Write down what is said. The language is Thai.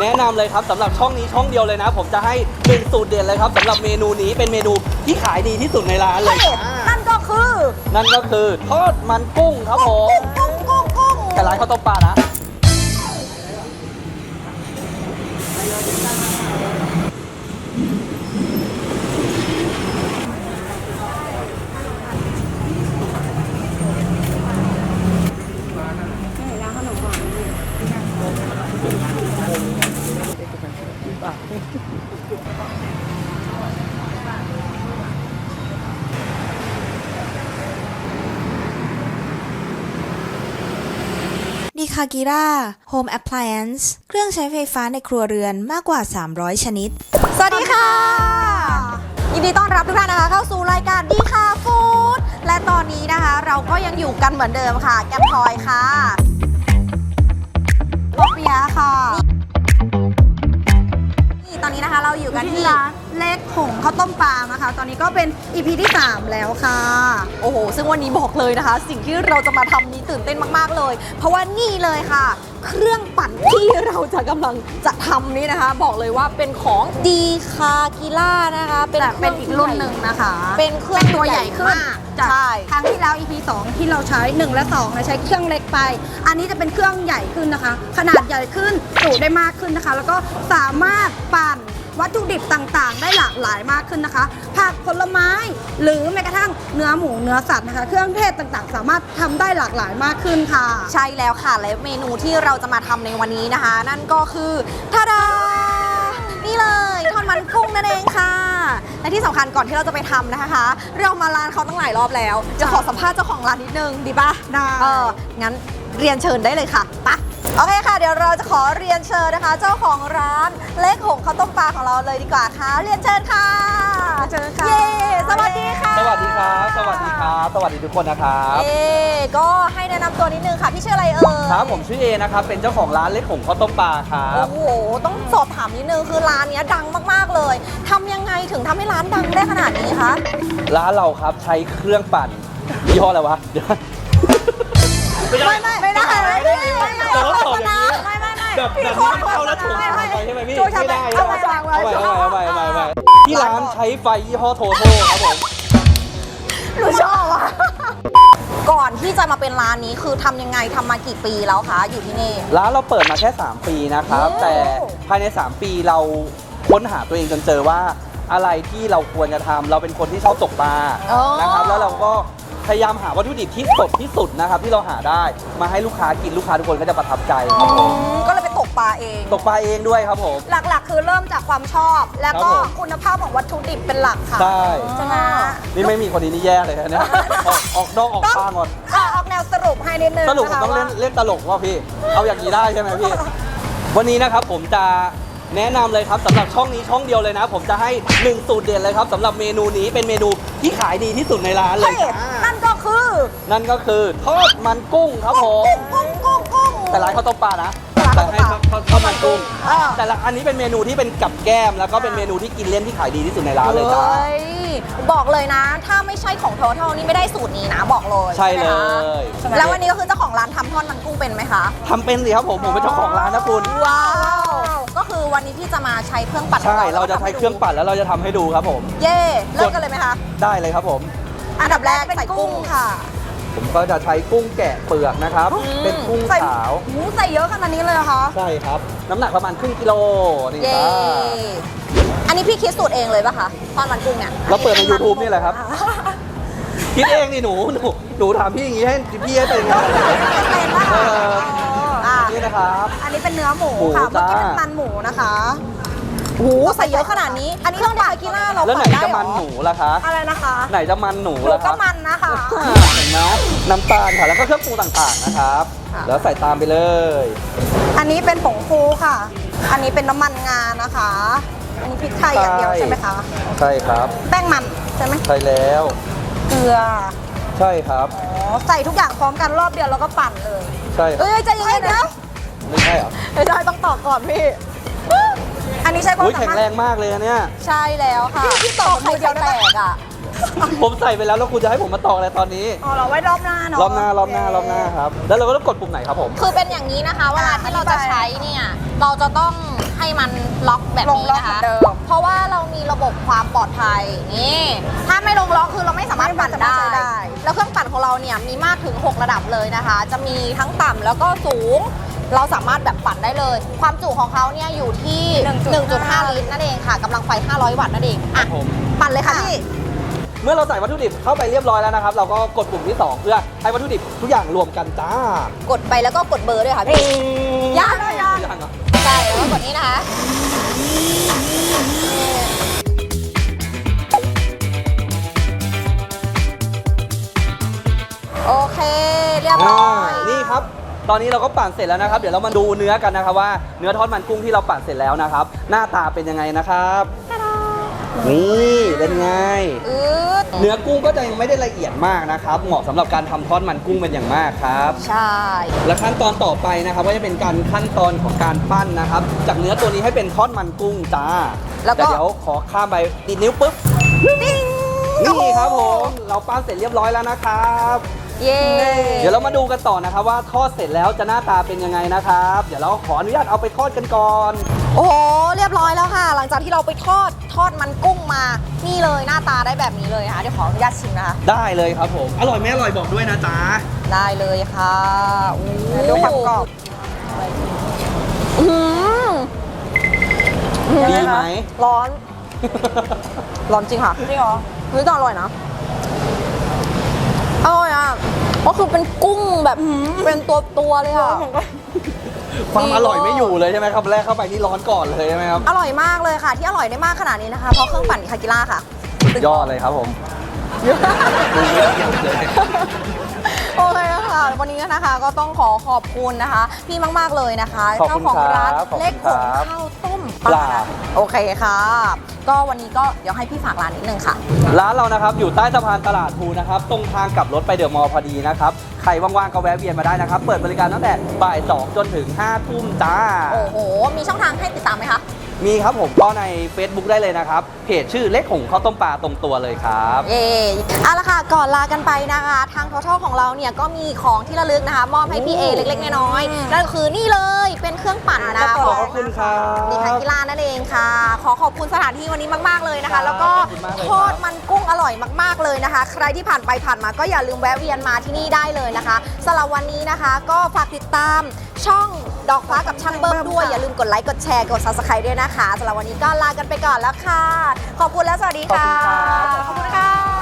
แนะนำเลยครับสำหรับช่องนี้ช่องเดียวเลยนะ ผมจะให้เป็นสูตรเด็ดเลยครับสำหรับเมนูนี้เป็นเมนูที่ขายดีที่สุดในร้านเลยใช่นั่นก็คือนั่นก็คือทอดมันกุ้งครับผมกุ้งกุ้งกุ้งแต่ร้านข้าวต้มปลานะ ดีคากิร่า Home Appliance เครื่องใช้ไฟฟ้าในครัวเรือนมากกว่า 300 ชนิด สวัสดีค่ะ ยินดีต้อนรับทุกท่านนะคะ เข้าสู่รายการดีค่ะฟู้ดและตอนนี้นะคะ เราก็ยังอยู่กันเหมือนเดิมค่ะ แกมพลอยค่ะ ปอเปียะค่ะ อยู่กันที่ร้านเล็กหงข้าวต้มปลานะคะ ตอนนี้ก็เป็น EP ที่ 3 แล้วค่ะ โอ้โห ซึ่งวันนี้บอกเลยนะคะ สิ่งที่เราจะมาทำนี้ตื่นเต้นมากๆเลย เพราะว่านี่เลยค่ะ เครื่องปั่นที่เราจะกำลังจะทำนี้นะคะ บอกเลยว่าเป็นของดีคากิล่านะคะ เป็นแต่เป็นอีกรุ่นหนึ่งนะคะ เป็นเครื่องตัวใหญ่ขึ้นมากจากใช่ ครั้งที่แล้ว EP 2 ที่เราใช้ 1 และ2นะใช้เครื่องเล็กไป อันนี้จะเป็นเครื่องใหญ่ขึ้นนะคะ ขนาดใหญ่ขึ้นจุได้มากขึ้นนะคะ แล้วก็สามารถปั่น วัตถุดิบต่างๆ ได้หลากหลายมากขึ้นนะคะ ผักผลไม้ หรือแม้กระทั่งเนื้อหมูเนื้อสัตว์นะคะ เครื่องเทศต่างๆ สามารถทำได้หลากหลายมากขึ้นค่ะ ใช่แล้วค่ะ และเมนูที่เราจะมาทำในวันนี้นะคะ นั่นก็คือทาดา นี่เลยทอดมันกุ้งนั่นเองค่ะ และที่สำคัญก่อนที่เราจะไปทำนะคะ เรามาร้านเขาตั้งหลายรอบแล้ว จะขอสัมภาษณ์เจ้าของร้านนิดนึงดีปะได้ เอองั้นเรียนเชิญได้เลยค่ะไปะ โอเคค่ะ เดี๋ยวเราจะขอเรียนเชิญนะคะ เจ้าของร้านเล็กหงข้าวต้มปลาของเราเลยดีกว่าค่ะ เรียนเชิญค่ะเชิญค่ะเย้สวัสดีค่ะ สวัสดีครับ สวัสดีครับ สวัสดีทุกคนนะครับ เอ๊ก็ให้แนะนำตัวนิดนึงค่ะ พี่ชื่ออะไรเอ่ยครับผมชื่อเอนะครับ เป็นเจ้าของร้านเล็กของข้าวต้มปลาครับ โอ้โห ต้องสอบถามนิดนึงคือร้านเนี้ยดังมากๆเลยทำยังไงถึงทำให้ร้านดังได้ขนาดนี้คะร้านเราครับใช้เครื่องปั่นยี่ห้ออะไรวะเดี๋ยวไม่ไม่ไม่ได้ ไม่ได้ไม่ได้แต่ว่าตอบอย่างนี้ไม่ไม่ไม่แบบแบบนี้มันเข้าแล้วถูกทางไปใช่ไหมพี่ช่วยทำไม่ได้เอาไปวางไว้เอาไปเอาไปเอาไปเอาไปที่ร้านใช้ไฟยี่ห้อโทโทครับผม หนูชอบอะ ก่อนที่จะมาเป็นร้านนี้คือทำยังไงทำมากี่ปีแล้วคะ อยู่ที่นี่ ร้านเราเปิดมาแค่ 3 ปีนะครับ โอ้ แต่ภายใน 3 ปีเราค้นหาตัวเองจนเจอว่าอะไรที่เราควรจะทำเราเป็นคนที่ชอบตกปลาอ๋อนะครับแล้วเราก็ พยายามหาวัตถุดิบที่สดที่สุดนะครับที่เราหาได้มาให้ลูกค้ากินลูกค้าทุกคนก็จะประทับใจครับผมอืมก็เลยไปตกปลาเอง ตกปลาเองด้วยครับผม หลักๆ คือเริ่มจากความชอบ แล้วก็ครับผม คุณภาพของวัตถุดิบเป็นหลักค่ะ ใช่ ใช่ไหมนี่ไม่มีคนนี้นี่แย่เลยนะเนี่ยออกออกนอกออกข้างหมดอะออกแนวสรุปให้นิดนึงสรุปผมนะคะต้องเล่นว่า เล่นตลกว่าพี่ เอาอย่างนี้ได้ใช่ไหมพี่ วันนี้นะครับผมจะแนะนำเลยครับสำหรับช่องนี้ช่องเดียวเลยนะ ผมจะให้หนึ่งสูตรเด็ดเลยครับสำหรับเมนูนี้เป็นเมนูที่ขายดีที่สุดในร้านเลยใช่นั่นก็ คือนั่นก็คือทอดมันกุ้งครับผม กุ้งกุ้งกุ้งแต่ร้านข้าวต้มปลานะร้านแต่ข้าวต้มปลาให้ทอดมันกุ้งอ่า แต่ละอันนี้เป็นเมนูที่เป็นกับแก้ม แล้วก็เป็นเมนูที่กินเล่นที่ขายดีที่สุดในร้านเลยจ้าเฮ้ยบอกเลยนะ ถ้าไม่ใช่ของโทท l นี่ไม่ได้สูตรนี้นะบอกเลยใช่เลย ใช่ไหมคะแล้ววันนี้ก็คือเจ้าของร้านทำทอดมันกุ้งเป็นไหมคะทำเป็นสิครับผม ผมเป็นเจ้าของร้านนะคุณ ว้าว ก็คือวันนี้พี่จะมาใช้เครื่องปั่นใช่ของเราจะใช้เครื่องปั่นแล้วเราจะทำให้ดูครับผม เย่เริ่มกันเลยไหมคะ ได้เลยครับผม อันดับแรกใส่กุ้งค่ะผมก็จะใช้กุ้งแกะเปลือกนะครับอืมเป็นกุ้งใส่ขาวหมูใส่เยอะขนาดนี้เลยเหรอคะใช่ครับ น้ำหนักประมาณครึ่งกิโลนี่เย่จ้าอันนี้พี่คิดสูตรเองเลยปะคะทอดมันกุ้งเนี่ยเราเปิดใน YouTube นี่แหละครับ คิดเองนี่หนูหนูหนูถามพี่อย่างนี้ให้พี่ให้เป็นไงเป็นปะเอคะออะนี่นะครับ อันนี้เป็นเนื้อหมูหมูค่ะเมื่อกี้จ้าเป็นมันหมูนะคะ โอ้โหใส่เยอะขนาดนี้ อันนี้ต้องดากิน่าเราแล้วไหนปั่นได้จะเหรมัอนหนูล่ะคะ อะไรนะคะไหนจะมันหนูหมูล่ะคก็รับมันนะคะ เห็นไหมน้ำตาลค่ะแล้วก็เครื่องปรุงต่างๆนะครับ ค่ะ แล้วใส่ตามไปเลย อันนี้เป็นผงฟูค่ะ อันนี้เป็นน้ำมันงานะคะ อันนี้พริกไทยอย่างเดียวใช่ไหมคะ ใช่ครับ แป้งมันใช่ไหมใช่แล้ว เกลือ ใช่ครับ อ๋อ ใส่ทุกอย่างพร้อมกันรอบเดียวแล้วก็ปั่นเลย ใช่เอ้ยใจเย็นๆนะไม่ใช่เหรอไม่ได้ต้องตอบก่อนพี่ อันนี้ใช้ความอุ้ยสาแข็งมารถแรงมากเลยอันเนี่ยใช่แล้วค่ะพี่ตอบไข่มือเดียวได้แตปะกอะผมใส่ไปแล้วแล้วคุณจะให้ผมมาตอกอะไรตอนนี้ อ๋อเราไว้รอบหน้าเนาะรอบหน้ารอบหน้ารอบหน้าครับ แล้วเราก็ต้องกดปุ่มไหนครับผม คือเป็นอย่างนี้นะคะ เวลาที่เราจะใช้เนี่ยเราจะต้องให้มันล็อกแบบนี้นะคะลงล็อกเหมือนเดิม เพราะว่าเรามีระบบความปลอดภัยนี่ ถ้าไม่ลงล็อกคือเราไม่สามารถปั่นได้ไม่สามารถใช้ได้ แล้วเครื่องปั่นของเราเนี่ยมีมากถึง 6 ระดับเลยนะคะ จะมีทั้งต่ำแล้วก็สูง เราสามารถแบบปั่นได้เลย ความจุของเขาเนี่ยอยู่ที่1.5 ลิตรนั่นเองค่ะกำลังไฟ 500 วัตต์นั่นเองครัอะบผม ปั่นเลยค่ะพี่ เมื่อเราใส่วัตถุดิบเข้าไปเรียบร้อยแล้วนะครับ เราก็กดปุ่มที่สองเพื่อให้วัตถุดิบทุกอย่างรวมกันจ้ากดไปแล้วก็กดเบอร์ด้วยค่ะพี่ยัง ตอนนี้เราก็ปั่นเสร็จแล้วนะครับ เดี๋ยวเรามาดูเนื้อกันนะครับว่าเนื้อทอดมันกุ้งที่เราปั่นเสร็จแล้วนะครับ หน้าตาเป็นยังไงนะครับนี่เป็นไง อืดเนื้อกุ้งก็จะยังไม่ได้ละเอียดมากนะครับ เหมาะสำหรับการทำทอดมันกุ้งเป็นอย่างมากครับ ใช่ และขั้นตอนต่อไปนะครับก็จะเป็นการขั้นตอนของการปั้นนะครับ จากเนื้อตัวนี้ให้เป็นทอดมันกุ้งจ้าแล้วก็ ต่เดี๋ยวขอข้ามไปดิดนิ้วปุ๊บ ดิ้งนี่ครับผม เราปั้นเสร็จเรียบร้อยแล้วนะครับ เย้เดี๋ยวเรามาดูกันต่อนะครับว่าทอดเสร็จแล้วจะหน้าตาเป็นยังไงนะครับ เดี๋ยวเราขออนุญาตเอาไปทอดกันก่อน โอ้โหเรียบร้อยแล้วค่ะ หลังจากที่เราไปทอดทอดมันกุ้งมา นี่เลยหน้าตาได้แบบนี้เลยนะคะเดี๋ยวขออนุญาตชิมนะคะได้เลยครับผมอร่อยไหมอร่อยบอกด้วยนะจ๊ะได้เลยค่ะอู้ดูความกรอบอื้อหือดีไหมร้อน ร้อนจริงค่ะจริงเหรอเฮ้ยแต่อร่อยนะ อร่อยอะ ก็คือเป็นกุ้งแบบเป็นตัวตัวๆเลยค่ะ ความอร่อยไม่อยู่เลยใช่ไหมครับแรกเข้าไปนี่ร้อนก่อนเลยใช่ไหมครับอร่อยมากเลยค่ะ ที่อร่อยได้มากขนาดนี้นะคะ เพราะเครื่องปั่นคากิล่าค่ะยอดเลยครับผม โอเคค่ะ วันนี้นะคะก็ต้องขอขอบคุณนะคะ พี่มากๆเลยนะคะขอบคุณเจ้าของร้านครับขอบคุณเล็กผงครับข้าวต้มปลา โอเคค่ะ ก็วันนี้ก็เดี๋ยวให้พี่ฝากร้านนิดนึงค่ะ ร้านเรานะครับอยู่ใต้สะพานตลาดภูนะครับ ตรงทางกลับรถไปเดอะมอลล์พอดีนะครับ ใครว่างๆก็แวะเวียนมาได้นะครับ เปิดบริการตั้งแต่บ่าย 2 จนถึง 5 ทุ่มจ้า โอ้โห มีช่องทางให้ติดตามไหมคะ มีครับผมก็ใน Facebook ได้เลยนะครับ เพจชื่อเล็กหงข้าวต้มปลาตรงตัวเลยครับ เย่เอาละค่ะ ก่อนลากันไปนะคะ ทางทอทของเราเนี่ยก็มีของที่ระลึกนะคะ มอบให้พี่เอเล็กๆน้อยๆนั่นก็คือนี่เลยเป็นเครื่องปั่นนะคะขอบคุณครับดีค่ะกีฬานั่นเองค่ะ ขอขอบคุณสถานที่วันนี้มากๆเลยนะครัคะบแล้วก็ขอบคุณมากเลยทอดมันกุ้งอร่อยมาก ๆเลยนะคะ ใครที่ผ่านไปผ่านมาก็อย่าลืมแวะเวียนมาที่นี่ได้เลยนะคะสำหรับวันนี้นะคะ ก็ฝากติดตามช่อง ดอกฟ้ากับช่างเบิ้มด้วย อย่าลืมกดไลค์ กดแชร์ กด subscribe ด้วยนะคะสำหรับวันนี้ก็ลากันไปก่อนแล้วค่ะ ขอบคุณและสวัสดีค่ะ ขอบคุณครับขอบคุณค่ะ